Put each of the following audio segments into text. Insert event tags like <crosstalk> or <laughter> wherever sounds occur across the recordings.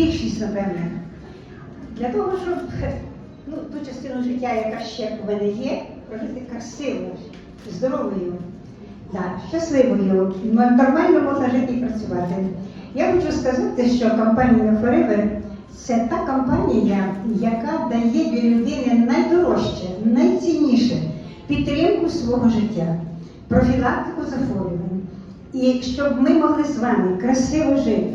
більшість, напевне, для того, щоб ну, ту частину життя, яка ще в мене є, прожити красиво, здоровою, да, щасливою, нормально можна жити і працювати. Я хочу сказати, що компанія Forever це та компанія, яка дає для людини найдорожче, найцінніше підтримку свого життя, профілактику захворювань. І щоб ми могли з вами красиво жити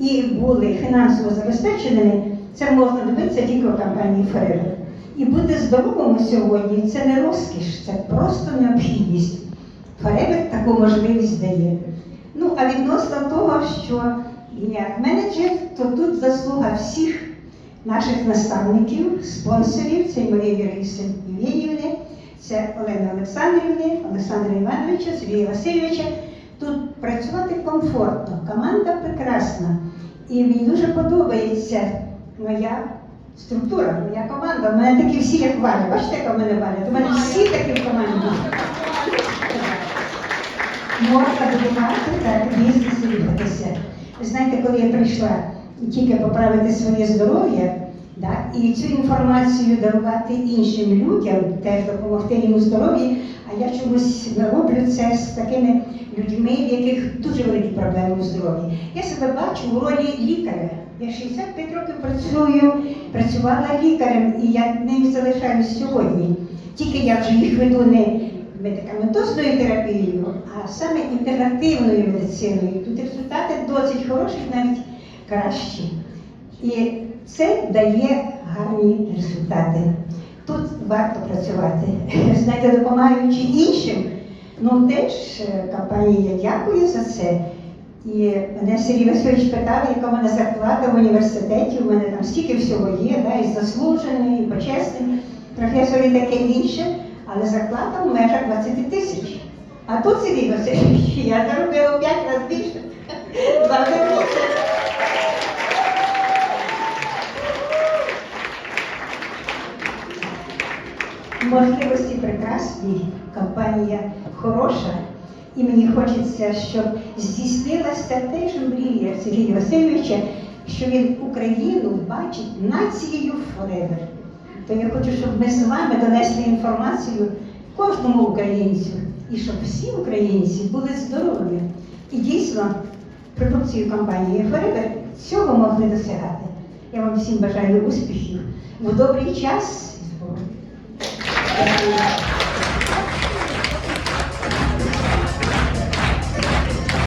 і були фінансово забезпеченими, це можна добитися тільки у компанії Forever. І бути здоровими сьогодні це не розкіш, це просто необхідність. Forever таку можливість дає. Ну, а відносно того, що я менеджер, то тут заслуга всіх наших наставників, спонсорів, це Марія Віриси Євгенівни, це Олени Олександрівни, Олександра Івановича, Сергія Васильовича. Тут працювати комфортно, команда прекрасна. І мені дуже подобається моя структура, моя команда. У мене такі всі, як Валя. Бачите, яка в мене Валя? У мене всі такі в команді. Можна будувати так бізнес і рухатися. Знаєте, коли я прийшла тільки поправити своє здоров'я, да, і цю інформацію дарувати іншим людям, теж допомогти їм у здоров'ї, а я чомусь роблю це з такими людьми, в яких дуже великі проблеми у здоров'ї. Я себе бачу у ролі лікаря. Я 65 років працюю, працювала лікарем, і я ним залишаюсь сьогодні. Тільки я вже їх веду не медикаментозною терапією, а саме інтегративною медициною. Тут результати досить хороші, навіть кращі. І це дає гарні результати. Тут варто працювати. <laughs> Знаєте, допомагаючи іншим, ну теж е, компанія дякує за це. І мене Сергій Васильович питав, яка в мене зарплата в університеті. У мене там стільки всього є, да, і заслужений, і почесний, професор і таке інше, але зарплата в межах 20 тисяч. А тут Сергій Васильович, <laughs> я заробила 5 разів більше. Можливості прекрасні, компанія хороша, і мені хочеться, щоб здійснилася теж мрія Сергія Васильовича, що він Україну бачить нацією Forever. То я хочу, щоб ми з вами донесли інформацію кожному українцю, і щоб всі українці були здоровими. І дійсно, продукцію компанії Forever цього могли досягати. Я вам всім бажаю успіхів в добрий час. あり。